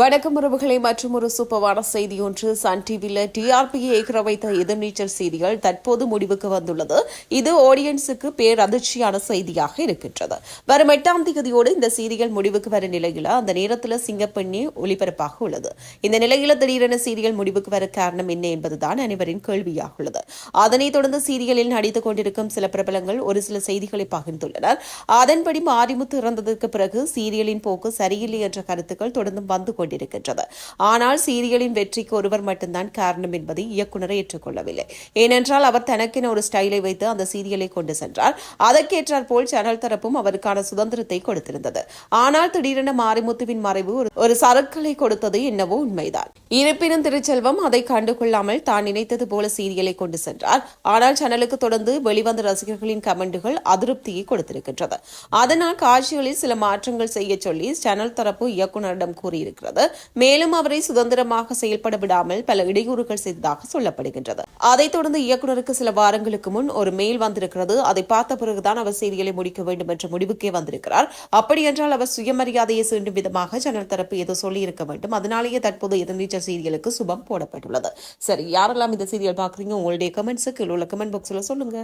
வணக்கம் உறவுகளை மற்றும் ஒரு சூப்பர்வான செய்தி ஒன்று. சன் டிவியில் டிஆர்பியை ஏற்க வைத்த எதிர்நீச்சல் செய்திகள் தற்போது முடிவுக்கு வந்துள்ளது. இது ஆடியன்ஸுக்கு பேரதிர்ச்சியான செய்தியாக இருக்கின்றது. வரும் எட்டாம் தேதியோடு இந்த சீரியல் முடிவுக்கு வர நிலையில் அந்த நேரத்தில் சிங்கப்பெண்ணி ஒளிபரப்பாக உள்ளது. இந்த நிலையில் திடீரென சீரியல் முடிவுக்கு வர காரணம் என்ன என்பதுதான் அனைவரின் கேள்வியாக உள்ளது. அதனைத் தொடர்ந்து சீரியலில் நடித்துக் கொண்டிருக்கும் சில பிரபலங்கள் ஒரு சில செய்திகளை பகிர்ந்துள்ளனர். அதன்படி மாரிமுத்து இறந்ததற்கு பிறகு சீரியலின் போக்கு சரியில்லை என்ற கருத்துக்கள் தொடர்ந்து வந்து கொண்டிருக்கின்றது. ஆனால் சீரியலின் வெற்றிக்கு ஒருவர் மட்டும்தான் காரணம் என்பதை இயக்குநரை ஏற்றுக்கொள்ளவில்லை. ஏனென்றால் அவர் தனக்கென ஒரு ஸ்டைலை வைத்து அந்த சீரியலை கொண்டு சென்றார். அதற்கேற்றார் போல் சேனல் தரப்பும் அவருக்கான சுதந்திரத்தை கொடுத்திருந்தது. ஆனால் திடீரென மாரிமுத்துவின் மறைவு ஒரு- சரக்குகளை கொடுத்தது என்னவோ உண்மைதான். இருப்பினும் திருச்செல்வம் அதை கண்டுகொள்ளாமல் தான் நினைத்தது போல சீரியலை கொண்டு சென்றார். ஆனால் சேனலுக்கு தொடர்ந்து வெளிவந்த ரசிகர்களின் கமெண்டுகள் அதிருப்தியை கொடுத்திருக்கின்றது. அதனால் காட்சிகளில் சில மாற்றங்கள் செய்ய சொல்லி சேனல் தரப்பு இயக்குநரிடம் கூறியிருக்கிறது. மேலும் அவரை சுதந்திரமாக செயல்பட விடாமல் பல இடையூறுகள் செய்ததாக சொல்லப்படுகின்றது. அதைத் தொடர்ந்து இயக்குனருக்கு சில வாரங்களுக்கு முன் ஒரு மெயில் வந்திருக்கிறது. அதை பார்த்த பிறகுதான் அவர் சீரியலை முடிக்க வேண்டும் என்ற முடிவுக்கே வந்திருக்கிறார். அப்படியென்றால் அவர் சுயமரியாதையை சீண்டும் விதமாக சேனல் தரப்பு ஏதோ சொல்லியிருக்க வேண்டும். அதனாலேயே தற்போது எதிர்நீச்சல் சீரியலுக்கு சுபம் போடப்பட்டுள்ளது. சரி யாரெல்லாம் இந்த சீரியல் பார்க்குறீங்க? உங்களுடைய கமெண்ட்ஸுக்கு உள்ள கமெண்ட் பாக்ஸில் சொல்லுங்க.